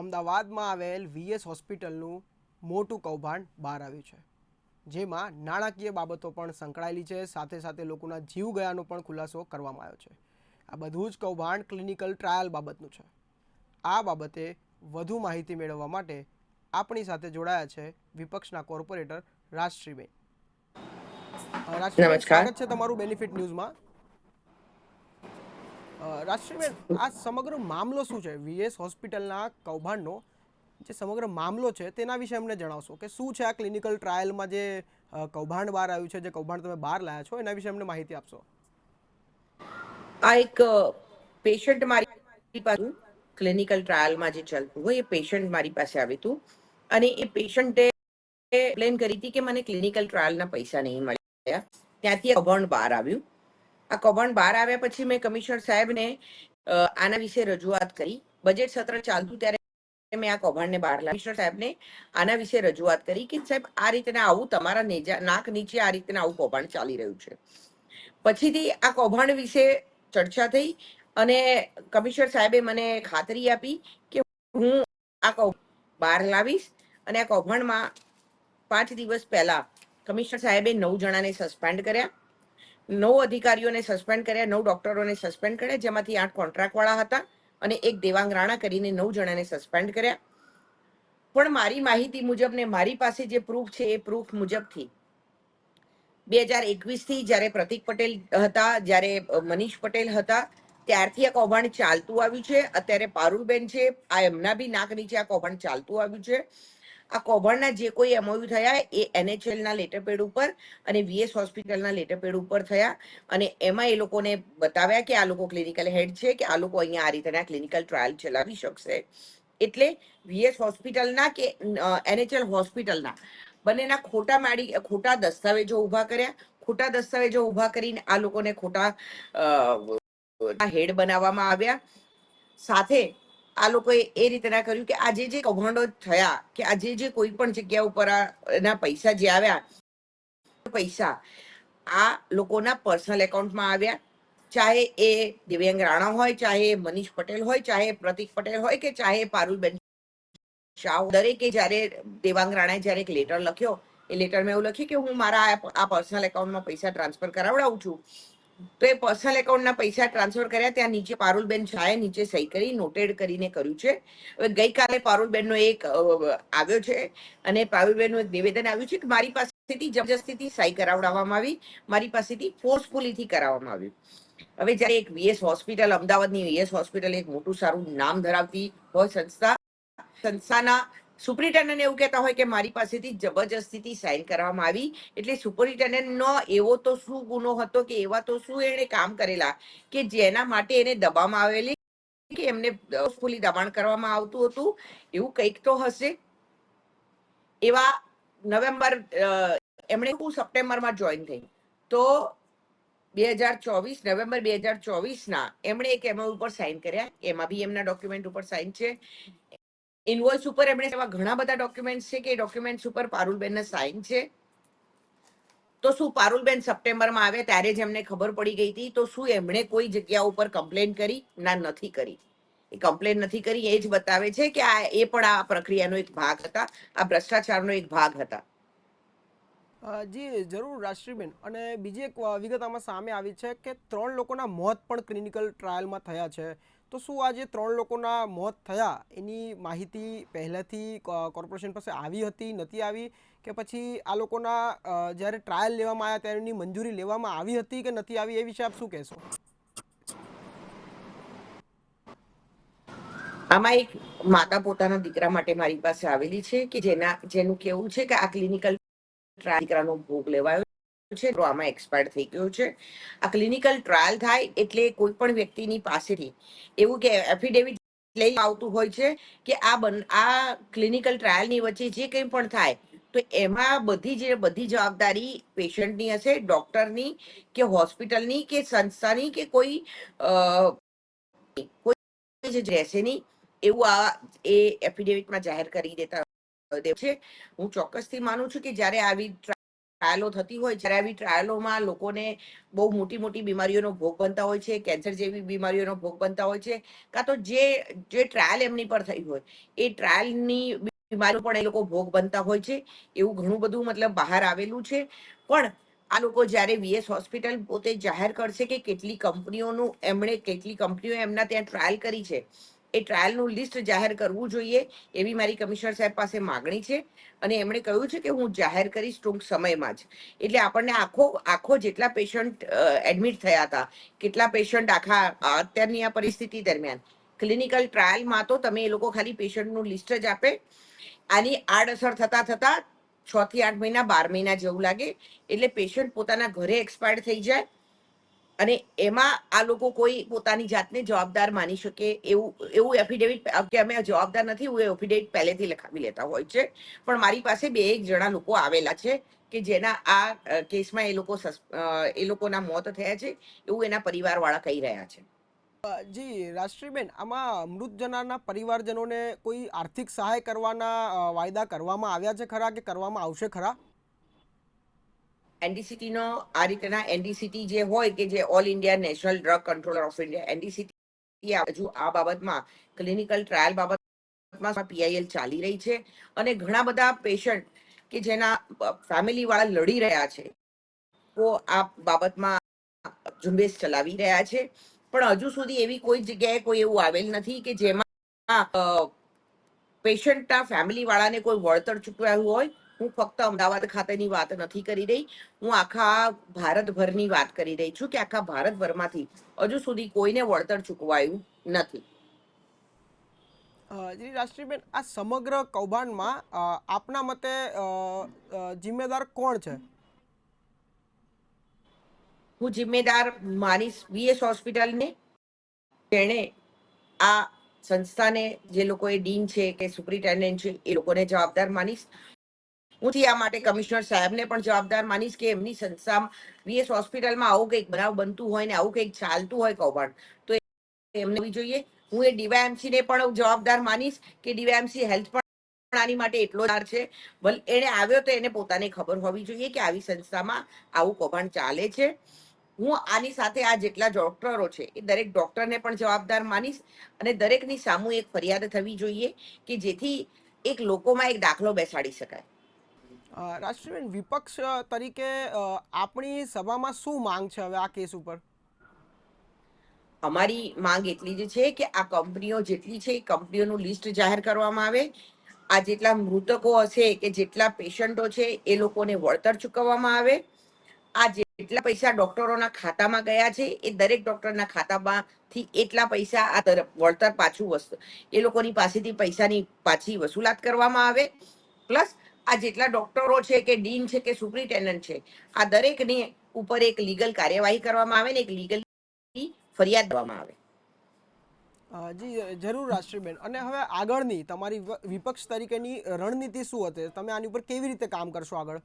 અમદાવાદમાં આવેલ વીએસ હોસ્પિટલનું મોટું કૌભાંડ બહાર આવ્યું છે. જેમાં નાણાકીય બાબતો પણ સંકળાયેલી છે. સાથે સાથે લોકોના જીવ ગયાનો પણ ખુલાસો કરવામાં આવ્યો છે. આ બધું જ કૌભાંડ ક્લિનિકલ ટ્રાયલ બાબતનું છે. આ બાબતે વધુ માહિતી મેળવવા માટે આપણી સાથે જોડાયા છે વિપક્ષના કોર્પોરેટર રાજશ્રીબેન. રાજશ્રીબેન સ્વાગત છે તમારું બેનિફિટ ન્યૂઝમાં રાજશ્રીબેન, આ સમગ્ર મામલો શું છે? વીએસ હોસ્પિટલના કૌભાંડનો જે સમગ્ર મામલો છે, તેના વિશે અમને જણાવશો કે શું છે આ ક્લિનિકલ ટ્રાયલમાં જે કૌભાંડ બહાર આવ્યું છે, જે કૌભાંડ તમે બહાર લાયા છો, એના વિશે અમને માહિતી આપશો. આ એક પેશન્ટ મારી પાસે ક્લિનિકલ ટ્રાયલમાં જે ચાલતું હોય, એ પેશન્ટ મારી પાસે આવ્યું હતું. અને એ પેશન્ટે પ્લેન કરી હતી કે મને ક્લિનિકલ ટ્રાયલના પૈસા નહીં મળ્યા. ત્યાંથી કૌભાંડ બહાર આવ્યું. આ કૌભાંડ બહાર આવ્યા પછી મેં કમિશનર સાહેબને આના વિશે રજૂઆત કરી. બજેટ સત્ર ચાલતું ત્યારે મેં આ કૌભાંડને બહાર લાવી કમિશનર સાહેબને આના વિશે રજૂઆત કરી કે સાહેબ, આ રીતના આવું તમારા નેજા, નાક નીચે આ રીતના આવું કૌભાંડ ચાલી રહ્યું છે. પછીથી આ કૌભાંડ વિશે ચર્ચા થઈ અને કમિશનર સાહેબે મને ખાતરી આપી કે હું આ કૌ, બહાર લાવીશ અને આ કૌભાંડમાં પાંચ દિવસ પહેલા કમિશનર સાહેબે નવ જણાને સસ્પેન્ડ કર્યા. નવ અધિકારીઓને સસ્પેન્ડ કર્યા નવ ડોક્ટરોને સસ્પેન્ડ કર્યા, જેમાંથી આઠ કોન્ટ્રાક્ટ વાળા હતા અને એક દેવાંગ રાણા કરીને નવ જણાને સસ્પેન્ડ કર્યા. પણ મારી માહિતી મુજબ ને મારી પાસે જે પ્રૂફ છે એ પ્રૂફ મુજબથી બે હજાર એકવીસથી જ્યારે પ્રતિક પટેલ હતા, જ્યારે મનીષ પટેલ હતા, ત્યારથી આ કૌભાંડ ચાલતું આવ્યું છે. અત્યારે પારુલબેન છે, આ એમના બી નાક નીચે આ કૌભાંડ ચાલતું આવ્યું છે. આ કૌભાંડના જે કોઈ એમઓયુ થયા એ એનએચએલના લેટરપેડ લેટર પેડ ઉપર અને વીએસ હોસ્પિટલના લેટર પેડ ઉપર થયા. અને એમાં એ લોકોને બતાવ્યા કે આ લોકો ક્લિનિકલ હેડ છે કે આ લોકો અહીંયા આ રીતના ક્લિનિકલ ટ્રાયલ ચલાવી શકશે. એટલે વીએસ હોસ્પિટલના કે એનએચએલ હોસ્પિટલના બંનેના ખોટા માડી, ખોટા દસ્તાવેજો ઊભા કર્યા. ખોટા દસ્તાવેજો ઊભા કરીને આ લોકોને ખોટા હેડ બનાવવામાં આવ્યા. સાથે આ લોકોએ એ રીતના કર્યું કે આજે જે કૌભાંડો થયા, કે આજે જે કોઈ પણ જગ્યા ઉપર એના પૈસા જે આવ્યા, પૈસા આ લોકોના પર્સનલ એકાઉન્ટમાં આવ્યા ચાહે એ દિવ્યાંગ રાણા હોય, ચાહે મનીષ પટેલ હોય, ચાહે પ્રતિક પટેલ હોય કે ચાહે પારુલબેન શાહ. દરેકે જ્યારે દેવાંગ રાણાએ જ્યારે એક લેટર લખ્યો, એ લેટરમાં એવું લખ્યું કે હું મારા આ પર્સનલ એકાઉન્ટમાં પૈસા ટ્રાન્સફર કરાવડાવું છું તો એ પર્સનલ એકાઉન્ટના પૈસા ટ્રાન્સફર કર્યા, ત્યાં નીચે પારુલબેન શાહે નીચે સહી કરી નોટેડ કરીને કર્યું છે. હવે ગઈકાલે પારુલબેનનો એક આવ્યો છે અને પારુલબેનનું એક નિવેદન આવ્યું છે કે મારી પાસેથી જબરજસ્તીથી સહી કરાવડાવવામાં આવી, મારી પાસેથી ફોર્સફુલીથી કરાવવામાં આવ્યું હવે જ્યારે એક વીએસ હોસ્પિટલ અમદાવાદની વીએસ હોસ્પિટલ એક મોટું સારું નામ ધરાવતી હોય સંસ્થા, સંસ્થાના સુપ્રિન્ટેન્ડન્ટ એવું કહેતા હોય કે મારી પાસેથી જબરજસ્તીથી સાઇન કરવામાં આવી. એટલે સુપરિન્ટેન્ડન્ટનો એવો તો શું ગુનો હતો કે એવા તો શું એણે કામ કરેલા કે જેના માટે એને દબાવવામાં આવેલી કે એમને ફૂલી દબાણ કરવામાં આવતું હતું? એવું કંઈક તો હશે. એવા નવેમ્બર એમણે હું સપ્ટેમ્બરમાં જોઈન થઈ? તો બે હજાર ચોવીસ, નવેમ્બર બે હજાર ચોવીસના એમણે એક એમઓ ઉપર સાઇન કર્યા. એમાં બી એમના ડોક્યુમેન્ટ ઉપર સાઇન છે. ઇનવોઇસ ઉપર એમણે એવા ઘણા બધા ડોક્યુમેન્ટ છે કે ડોક્યુમેન્ટ ઉપર પારુલબેનના સાઇન છે. તો શું પારુલબેન સપ્ટેમ્બરમાં આવે ત્યારે જ એમને ખબર પડી ગઈ હતી. તો શું એમણે કોઈ જગ્યા ઉપર કમ્પ્લેન કરી? ના, નથી કરી. એ કમ્પ્લેન નથી કરી, એ જ બતાવે છે કે આ, એ પણ આ પ્રક્રિયાનો એક ભાગ હતા. આ ભ્રષ્ટાચારનો એક ભાગ હતા. જી, જરૂર રાષ્ટ્રીબેન અને બીજી એક વિગત આમાં સામે આવી છે કે ત્રણ લોકોના મોત પણ ક્લિનિકલ ટ્રાયલમાં થયા છે. તો શું આ જે ત્રણ લોકોના મોત થયા, એની માહિતી પહેલાંથી કોર્પોરેશન પાસે આવી હતી, નથી આવી? કે પછી આ લોકોના જ્યારે ટ્રાયલ લેવામાં આવ્યા, ત્યારે એની મંજૂરી લેવામાં આવી હતી કે નથી આવી, એ વિશે આપ શું કહેશો? આમાં એક માતા પોતાના દીકરા માટે મારી પાસે આવેલી છે કે જેના, જેનું કેવું છે કે આ ક્લિનિકલ ટ્રાયલ દીકરાનો ભોગ લેવાયો છે આમાં એક્સપાયર થઈ ગયો છે. આ ક્લિનિકલ ટ્રાયલ થાય એટલે કોઈ પણ વ્યક્તિની પાસેથી એવું કે એફિડેવિટ લઈ આવતું હોય છે કે આ બન, આ ક્લિનિકલ ટ્રાયલની વચ્ચે જે કંઈ પણ થાય, તો એમાં બધી જે, બધી જવાબદારી પેશન્ટની હશે ડોક્ટરની કે હોસ્પિટલની કે સંસ્થાની કે કોઈ કોઈ રહેશે નહીં. એવું આ એ એફિડેવિટમાં જાહેર કરી દેતા છે. હું ચોક્કસથી માનું છું કે જ્યારે આવી ટ્રાયલો થતી હોય, જ્યારે આવી ટ્રાયલોમાં લોકોને બહુ મોટી મોટી બીમારીઓનો ભોગ બનતા હોય છે, કેન્સર જેવી બીમારીઓનો ભોગ બનતા હોય છે, કાં તો જે જે ટ્રાયલ એમની પર થઈ હોય, એ ટ્રાયલની બીમારીઓ પણ એ લોકો ભોગ બનતા હોય છે. એવું ઘણું બધું મતલબ બહાર આવેલું છે. પણ આ લોકો જ્યારે વીએસ હોસ્પિટલ પોતે જાહેર કરશે કે કેટલી કંપનીઓનું, એમણે કેટલી કંપનીઓ એમના ત્યાં ટ્રાયલ કરી છે એ ટ્રાયલનું લિસ્ટ જાહેર કરવું જોઈએ એવી મારી કમિશનર સાહેબ પાસે માગણી છે અને એમણે કહ્યું છે કે હું જાહેર કરીશ ટૂંક સમયમાં જ. એટલે આપણને આખો આખો જેટલા પેશન્ટ એડમિટ થયા હતા, કેટલા પેશન્ટ આખા, અત્યારની આ પરિસ્થિતિ દરમિયાન. ક્લિનિકલ ટ્રાયલમાં તો તમે એ લોકો ખાલી પેશન્ટનું લિસ્ટ જ આપે. આની આડઅસર થતા થતા છ થી આઠ મહિના, બાર મહિના જેવું લાગે. એટલે પેશન્ટ પોતાના ઘરે એક્સપાયર્ડ થઈ જાય. અને એમાં આ લોકો કોઈ પોતાની જાતને જવાબદાર માની શકે એવું એવું એફિડેવિટ કે અમે જવાબદાર નથી એવું એફિડેવિટ પહેલેથી લખાવી લેતા હોય છે. પણ મારી પાસે બે એક જણા લોકો આવેલા છે કે જેના આ કેસમાં એ લોકો એ લોકોના મોત થયા છે, એવું એના પરિવારવાળા કહી રહ્યા છે. જી રાષ્ટ્રીબેન આમાં મૃત પરિવારજનોને કોઈ આર્થિક સહાય કરવાના વાયદા કરવામાં આવ્યા છે ખરા કે કરવામાં આવશે ખરા? એનડીસીટી નો આ રીતના એનડીસીટી જે હોય કે જે all India national drug controller of India NDCT હજુ આ બાબતમાં ક્લિનિકલ ટ્રાયલ બાબતમાં પીઆઈએલ ચાલી રહી છે અને ઘણા બધા પેશન્ટ કે જેના ફેમિલી વાળા લડી રહ્યા છે તો આ બાબતમાં ઝુંબેશ ચલાવી રહ્યા છે. પણ હજુ સુધી એવી કોઈ જગ્યાએ કોઈ એવું આવેલ નથી કે જેમાં પેશન્ટના ફેમિલી વાળાને કોઈ વળતર છૂટવાયું હોય હું ફક્ત અમદાવાદ ખાતેની વાત નથી કરી રહી. હું આખા ભારતભરની વાત કરી રહી છું કે આખા ભારતભરમાંથી હજુ સુધી કોઈને વળતર ચૂકવાયું નથી. રાષ્ટ્રીબેન આ સમગ્ર કૌભાંડમાં આપના મતે જિમ્મેદાર કોણ છે? હું જિમ્મેદાર માનીશ વીએસ હોસ્પિટલને. જેણે આ સંસ્થાને જે લોકો એ ડીન છે કે સુપ્રિન્ટેન્ડન્ટ છે એ લોકોને જવાબદાર માનીશ. હું આ માટે કમિશનર સાહેબને પણ જવાબદાર માનીશ કે એમની સંસ્થા વીએસ હોસ્પિટલમાં આવું કંઈક બનાવ બનતું હોય ને આવું કંઈક ચાલતું હોય કૌભાંડ, તો એમને જોઈએ. હું એ ડીવાયએમસી ને પણ જવાબદાર માનીશ કે ડીવાયએમસી હેલ્થ પણ આની માટે એટલો જ છે. ભલે એને આવ્યો તો એને પોતાને ખબર હોવી જોઈએ કે આવી સંસ્થામાં આવું કૌભાંડ ચાલે છે. હું આની સાથે આ જેટલા ડોક્ટરો છે એ દરેક ડોક્ટરને પણ જવાબદાર માનીશ અને દરેકની સામુ એક ફરિયાદ થવી જોઈએ કે જેથી એક લોકોમાં એક દાખલો બેસાડી શકાય. અ, વિપક્ષ તરીકે આપણી સભામાં શું માંગ છે હવે આ કેસ ઉપર? અમારી માંગ એટલી જ છે કે આ કંપનીઓ જેટલી છે એ કંપનીઓનું લિસ્ટ જાહેર કરવામાં આવે. આ જેટલા મૃતકો હશે કે જેટલા પેશન્ટો છે એ લોકોને વળતર ચૂકવવામાં આવે. આ જેટલા પૈસા ડોક્ટરોના ખાતામાં ગયા છે એ દરેક ડોક્ટરના ખાતામાંથી એટલા પૈસા આ તરફ વળતર પાછું વસ્તુ એ લોકોની પાસેથી પૈસાની પાછી વસૂલાત કરવામાં આવે. પ્લસ આ જેટલા ડોક્ટરો છે કે ડીન છે કે સુપ્રિન્ટેન્ડન્ટ છે આ દરેકની ઉપર એક લીગલ કાર્યવાહી કરવામાં આવે ને એક લીગલ ફરિયાદ દેવામાં આવે. જી જરૂર રાષ્ટ્રીબેન. અને હવે આગળની તમારી વિપક્ષ તરીકેની રણનીતિ શું હતી? તમે આની ઉપર કેવી રીતે કામ કરશો આગળ?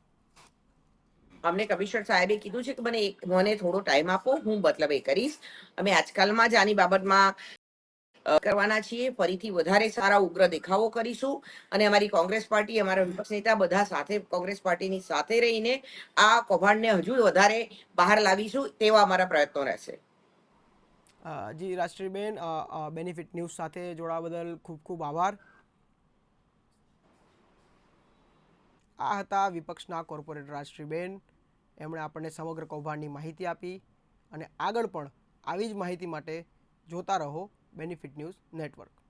અમને કમિશનર સાહેબે કીધું છે કે મને એક મને થોડો ટાઈમ આપો હું મતલબ એ કરીશ. અમે આજકાલમાં જ આની બાબતમાં કરવાના છીએ. ફરીથી વધારે સારા ઉગ્ર દેખાવો કરીશું. અને અમારી કોંગ્રેસ પાર્ટી, અમારા વિપક્ષ નેતા બધા સાથે, કોંગ્રેસ પાર્ટીની સાથે રહીને આ કૌભાંડને હજુ વધારે બહાર લાવીશું તેવા અમારા પ્રયત્નો રહેશે. જી રાષ્ટ્રીબેન બેનિફિટ ન્યૂઝ સાથે જોડાવા બદલ ખૂબ ખૂબ આભાર. આ હતા વિપક્ષના કોર્પોરેટર રાષ્ટ્રીબેન. એમણે આપણને સમગ્ર કૌભાંડની માહિતી આપી. અને આગળ પણ આવી જ માહિતી માટે જોતા રહો. Benefit news network